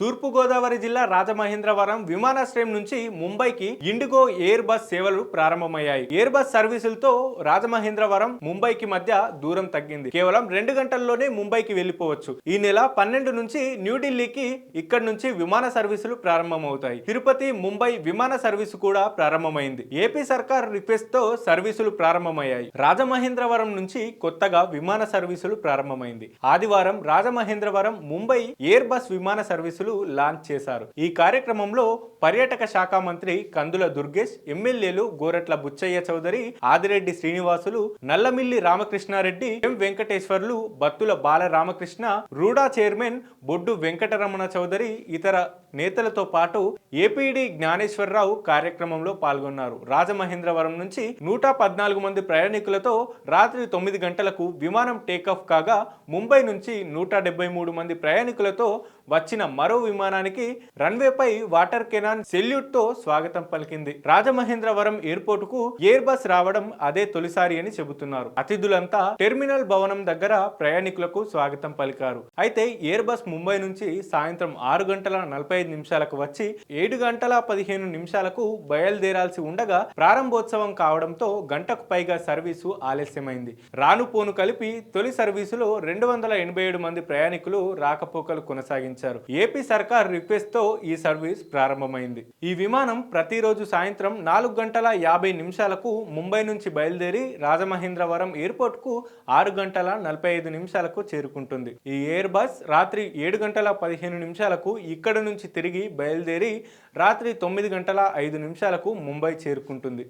తూర్పుగోదావరి జిల్లా రాజమహేంద్రవరం విమానాశ్రయం నుంచి ముంబైకి ఇండిగో ఎయిర్ బస్ సేవలు ప్రారంభమయ్యాయి. ఎయిర్ బస్ సర్వీసులతో రాజమహేంద్రవరం ముంబైకి మధ్య దూరం తగ్గింది. కేవలం రెండు గంటల్లోనే ముంబైకి వెళ్ళిపోవచ్చు. ఈ నెల పన్నెండు నుంచి న్యూఢిల్లీకి ఇక్కడ నుంచి విమాన సర్వీసులు ప్రారంభమవుతాయి. తిరుపతి ముంబై విమాన సర్వీసు కూడా ప్రారంభమైంది. ఏపీ సర్కార్ రిక్వెస్ట్తో సర్వీసులు ప్రారంభమయ్యాయి. రాజమహేంద్రవరం నుంచి కొత్తగా విమాన సర్వీసులు ప్రారంభమైంది. ఆదివారం రాజమహేంద్రవరం ముంబై ఎయిర్ బస్ విమాన సర్వీసులు లాంచ్ చేశారు. ఈ కార్యక్రమంలో పర్యాటక శాఖ మంత్రి కందుల దుర్గేష్ ఎమ్మెల్యేలు Gorantla Butchaiah Chowdary Adireddy Srinivasulu Nallamilli Ramakrishna Reddy M Venkateswarlu Battula Balaramakrishna RUDA chairman Boddu Venkataramana Chowdary ఇతర నేతలతో పాటు ఏపీడి జ్ఞానేశ్వరరావు కార్యక్రమంలో పాల్గొన్నారు. రాజమహేంద్రవరం నుంచి నూట పద్నాలుగు మంది ప్రయాణికులతో రాత్రి తొమ్మిది గంటలకు విమానం టేకాఫ్ కాగా ముంబై నుంచి నూట డెబ్బై మూడు మంది ప్రయాణికులతో వచ్చిన మరో విమానానికి రన్వేపై వాటర్ కెనాన్ సెల్యూట్తో స్వాగతం పలికింది. రాజమహేంద్రవరం ఎయిర్పోర్ట్కు ఎయిర్ బస్ రావడం అదే తొలిసారి అని చెబుతున్నారు. అతిథులంతా టెర్మినల్ భవనం దగ్గర ప్రయాణికులకు స్వాగతం పలికారు. అయితే ఎయిర్ బస్ ముంబై నుంచి సాయంత్రం ఆరు గంటల నలభై ఐదు నిమిషాలకు వచ్చి ఏడు గంటల పదిహేను నిమిషాలకు బయలుదేరాల్సి ఉండగా ప్రారంభోత్సవం కావడంతో గంటకు పైగా సర్వీసు ఆలస్యమైంది. రాను పోను కలిపి తొలి సర్వీసులో రెండు వందల ఎనభై ఏడు మంది ప్రయాణికులు రాకపోకలు కొనసాగించారు. ఏపీ సర్కార్ రిక్వెస్ట్తో ఈ సర్వీస్ ప్రారంభమైంది. ఈ విమానం ప్రతిరోజు సాయంత్రం నాలుగు గంటల యాభై నిమిషాలకు ముంబై నుంచి బయలుదేరి రాజమహేంద్రవరం ఎయిర్పోర్ట్కు ఆరు గంటల నలభై ఐదు నిమిషాలకు చేరుకుంటుంది. ఈ ఎయిర్ బస్ రాత్రి ఏడు గంటల పదిహేను నిమిషాలకు ఇక్కడ నుంచి తిరిగి బయలుదేరి రాత్రి తొమ్మిది గంటల ఐదు నిమిషాలకు ముంబై చేరుకుంటుంది.